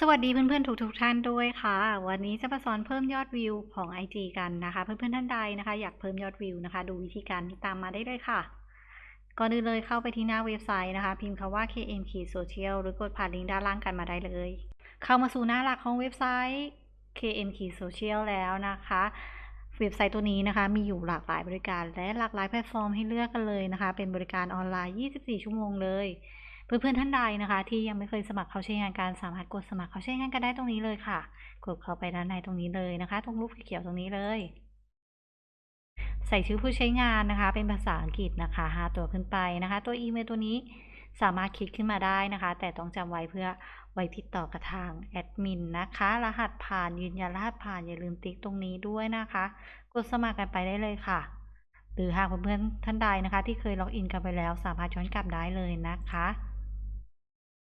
สวัสดีเพื่อนๆ ทุกๆท่านด้วยค่ะ วันนี้จะมาสอนเพิ่มยอดวิวของ IG กันนะคะ เพื่อนๆท่านใดนะคะ อยากเพิ่มยอดวิวนะคะ ดูวิธีการที่ตามมาได้เลยค่ะ ก่อนอื่นเลยเข้าไปที่หน้าเว็บไซต์นะคะ พิมพ์คำว่า kn social หรือกดผ่านลิงก์ด้านล่างกันมาได้เลย เข้ามาสู่หน้าหลักของเว็บไซต์ kn social แล้วนะคะเว็บไซต์ตัวนี้นะคะมีอยู่หลากหลายบริการและหลากหลายแพลตฟอร์มให้เลือกกันเลยนะคะ เป็นบริการออนไลน์ 24 ชั่วโมงเลย เพื่อนๆท่านใดนะคะ ที่ยังไม่เคยสมัครเข้าใช้งานการสามารถกดสมัครเข้าใช้งานกันได้ตรงนี้เลยค่ะ กดเข้าไปด้านในตรงนี้เลยนะคะ ตรงรูปเขียวๆตรงนี้เลย ใส่ชื่อผู้ใช้งานนะคะ เป็นภาษาอังกฤษนะคะหาตัวขึ้นไปนะคะ ตัวอีเมลตัวนี้สามารถคลิกขึ้นมาได้นะคะ แต่ต้องจำไว้เพื่อไว้ติดต่อกับทางแอดมินนะคะ รหัสผ่านยืนยันรหัสผ่านอย่าลืมติ๊กตรงนี้ด้วยนะคะ กดสมัครกันไปได้เลยค่ะ หรือหากเพื่อนๆท่านใดนะคะ ที่เคยล็อกอินกันไปแล้ว สามารถย้อนกลับได้เลยนะคะ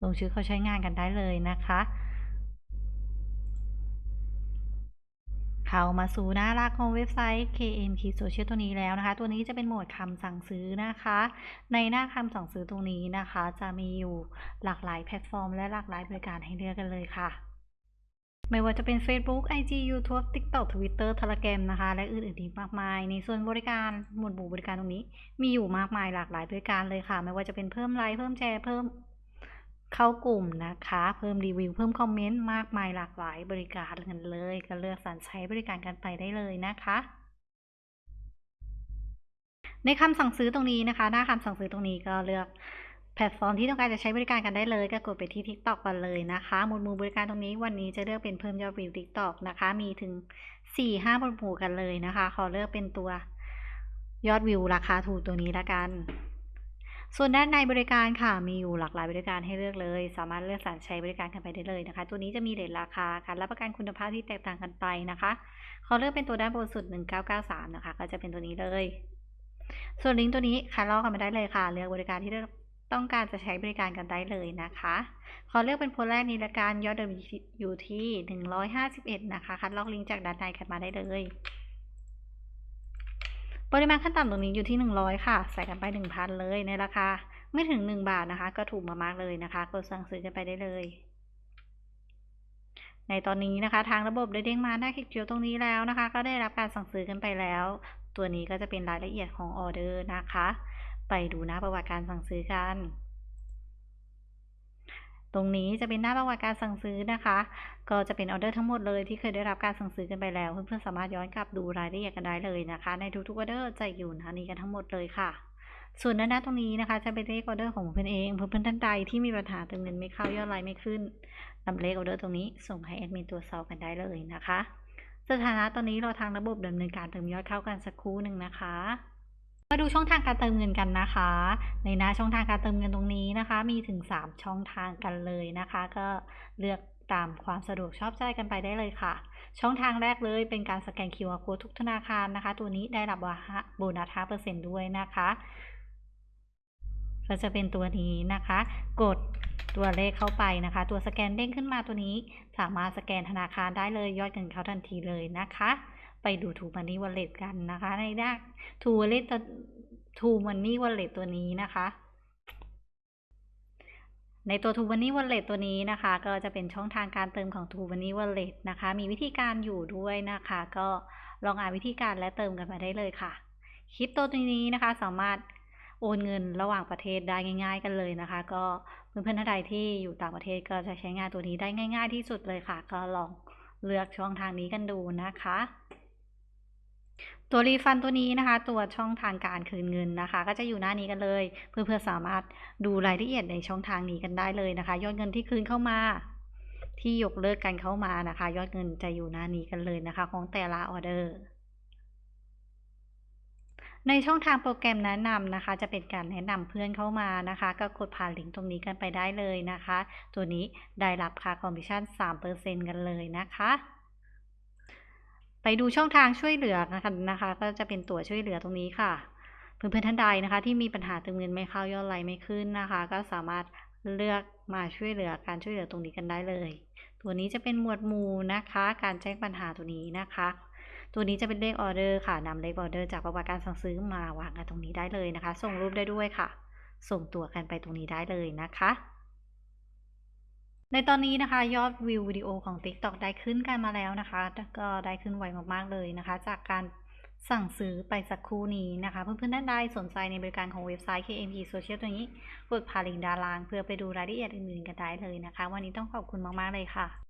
ลงชื่อเขาใช้งานกันได้เลยนะคะ เข้ามาสู่หน้ารักของเว็บไซต์ KM Key Social ตัวนี้แล้วนะคะ ตัวนี้จะเป็นโหมดคำสั่งซื้อนะคะ ในหน้าคำสั่งซื้อตรงนี้นะคะ จะมีอยู่หลากหลายแพลตฟอร์ม และหลากหลายบริการให้เลือกกันเลยค่ะไม่ว่าจะเป็น Facebook IG YouTube TikTok Twitter Telegram นะคะ และอื่นๆอีกมากมาย ในส่วนบริการหมวดหมู่บริการตรงนี้ มีอยู่มากมายหลากหลายบริการเลยค่ะ ไม่ว่าจะเป็นเพิ่มไลค์เพิ่มแชร์เพิ่ม เข้ากลุ่มนะคะ เพิ่มรีวิว เพิ่มคอมเมนต์มากมายหลากหลายบริการกันเลย ก็เลือกสรรใช้บริการกันไปได้เลยนะคะ ในคำสั่งซื้อตรงนี้นะคะ หน้าคำสั่งซื้อตรงนี้ก็เลือกแพลตฟอร์มที่ต้องการจะใช้บริการกันได้เลยก็กดไปที่ TikTok กันเลยนะคะหมวดหมู่บริการตรงนี้วันนี้จะเลือกเป็นเพิ่มยอดวิว TikTok นะคะ มีถึง 4-5หมวดหมู่กันเลยนะคะ ขอเลือกเป็นตัวยอดวิวราคาถูกตัวนี้ละกัน ส่วนด้านในบริการค่ะมีอยู่หลากหลายบริการให้เลือกเลย สามารถเลือกสรรใช้บริการกันไปได้เลยนะคะ ตัวนี้จะมีเรทราคาการรับประกันคุณภาพที่แตกต่างกันไปนะคะขอเลือกเป็นตัวด้านบนสุด 1993 นะคะ ก็จะเป็นตัวนี้เลย ส่วนลิงก์ตัวนี้คัดลอกกันมาได้เลยค่ะ เลือกบริการที่ต้องการจะใช้บริการกันได้เลยนะคะ ขอเลือกเป็นโพสต์แรกนี้ละกันยอดเดิมอยู่ที่ 151 นะคะ คัดลอกลิงก์จากด้านในกันมาได้เลย ปริมาณขั้นต่ำตรงนี้อยู่ที่ 100 ค่ะ ใส่กันไป 1,000 เลยในราคาไม่ถึง 1 บาทนะคะ ก็ถูกมามากเลยนะคะ กดสั่งซื้อกันไปได้เลย ในตอนนี้นะคะ ทางระบบได้เด้งมาหน้าคลิกเขียวตรงนี้แล้วนะคะ ก็ได้รับการสั่งซื้อกันไปแล้ว ตัวนี้ก็จะเป็นรายละเอียดของออเดอร์นะคะ ไปดูหน้าประวัติการสั่งซื้อกัน ตรงนี้จะเป็นหน้าประวัติการสั่งซื้อนะคะ ก็จะเป็นออเดอร์ทั้งหมดเลยที่เคยได้รับการสั่งซื้อกันไปแล้ว เพื่อนๆสามารถย้อนกลับดูรายละเอียดกันได้เลยนะคะ ในทุกๆออเดอร์จะอยู่หน้านี้กันทั้งหมดเลยค่ะ ส่วนด้านหน้าตรงนี้นะคะจะเป็นเลขออเดอร์ของเพื่อนเองเพื่อนๆท่านใดที่มีปัญหาเติมเงินไม่เข้ายอดไลน์ไม่ขึ้นนำเลขออเดอร์ตรงนี้ส่งให้แอดมินตรวจสอบกันได้เลยนะคะ สถานะตอนนี้รอทางระบบดำเนินการเติมยอดเข้ากันสักครู่หนึ่งนะคะ มาดูช่องทางการเติมเงินกันนะคะ ในหน้าช่องทางการเติมเงินตรงนี้นะคะ มีถึง 3 ช่องทางกันเลยนะคะ ก็เลือกตามความสะดวกชอบใจกันไปได้เลยค่ะ ช่องทางแรกเลยเป็นการสแกน QR code ทุกธนาคารนะคะ ตัวนี้ได้รับโบนัส5%ด้วยนะคะก็จะเป็นตัวนี้นะคะ กดตัวเลขเข้าไปนะคะ ตัวสแกนเด้งขึ้นมาตัวนี้ สามารถสแกนธนาคารได้เลยยอดเงินเข้าทันทีเลยนะคะ ไปดูทูมันนี่วอลเล็ตกันนะคะ ในด้านทูวอลเล็ตทูมันนี่วอลเล็ตตัวนี้นะคะ ในตัวทูวันนี่วอลเล็ตตัวนี้นะคะ ก็จะเป็นช่องทางการเติมของทูวันนี่วอลเล็ตนะคะ มีวิธีการอยู่ด้วยนะคะ ก็ลองอ่านวิธีการและเติมกันมาได้เลยค่ะคริปโตตัวนี้นะคะ สามารถโอนเงินระหว่างประเทศได้ง่าย ๆ กันเลยนะคะ ก็เพื่อนๆท่านใดที่อยู่ต่างประเทศก็จะใช้งานตัวนี้ได้ง่าย ๆ ที่สุดเลยค่ะ ก็ลองเลือกช่องทางนี้กันดูนะคะ ตัวรีฟันตัวนี้นะคะ ตัวช่องทางการคืนเงินนะคะ ก็จะอยู่หน้านี้กันเลย เพื่อนๆสามารถดูรายละเอียดในช่องทางนี้กันได้เลยนะคะ ยอดเงินที่คืนเข้ามา ที่ยกเลิกกันเข้ามานะคะ ยอดเงินจะอยู่หน้านี้กันเลยนะคะ ของแต่ละออเดอร์ในช่องทางโปรแกรมแนะนำนะคะ จะเป็นการแนะนำเพื่อนเข้ามานะคะ ก็กดผ่านลิงก์ตรงนี้กันไปได้เลยนะคะ ตัวนี้ได้รับค่าคอมมิชชั่น 3%กันเลยนะคะ ไปดูช่องทางช่วยเหลือนะคะนะคะ ก็จะเป็นตัวช่วยเหลือตรงนี้ค่ะเพื่อนๆท่านใดนะคะ ที่มีปัญหาเติมเงินไม่เข้ายอดไลน์ไม่ขึ้นนะคะ ก็สามารถเลือกมาช่วยเหลือการช่วยเหลือตรงนี้กันได้เลย ตัวนี้จะเป็นหมวดหมู่นะคะ การแจ้งปัญหาตัวนี้นะคะ ตัวนี้จะเป็นเลขออเดอร์ค่ะนำเลขออเดอร์จากประวัติการสั่งซื้อมาวางกันตรงนี้ได้เลยนะคะ ส่งรูปได้ด้วยค่ะ ส่งตัวกันไปตรงนี้ได้เลยนะคะ ในตอนนี้นะคะ ยอดวิววิดีโอของ TikTok ได้ขึ้นกันมาแล้วนะคะ ก็ได้ขึ้นไวมากๆเลยนะคะ จากการสั่งซื้อไปสักครู่นี้นะคะ เพื่อนๆท่านใดสนใจในบริการของเว็บไซต์ KMP Social ตัวนี้กดผ่านลิงก์ด้านล่าง เพื่อไปดูรายละเอียดอื่นๆกันได้เลยนะคะ วันนี้ต้องขอบคุณมากๆเลยค่ะ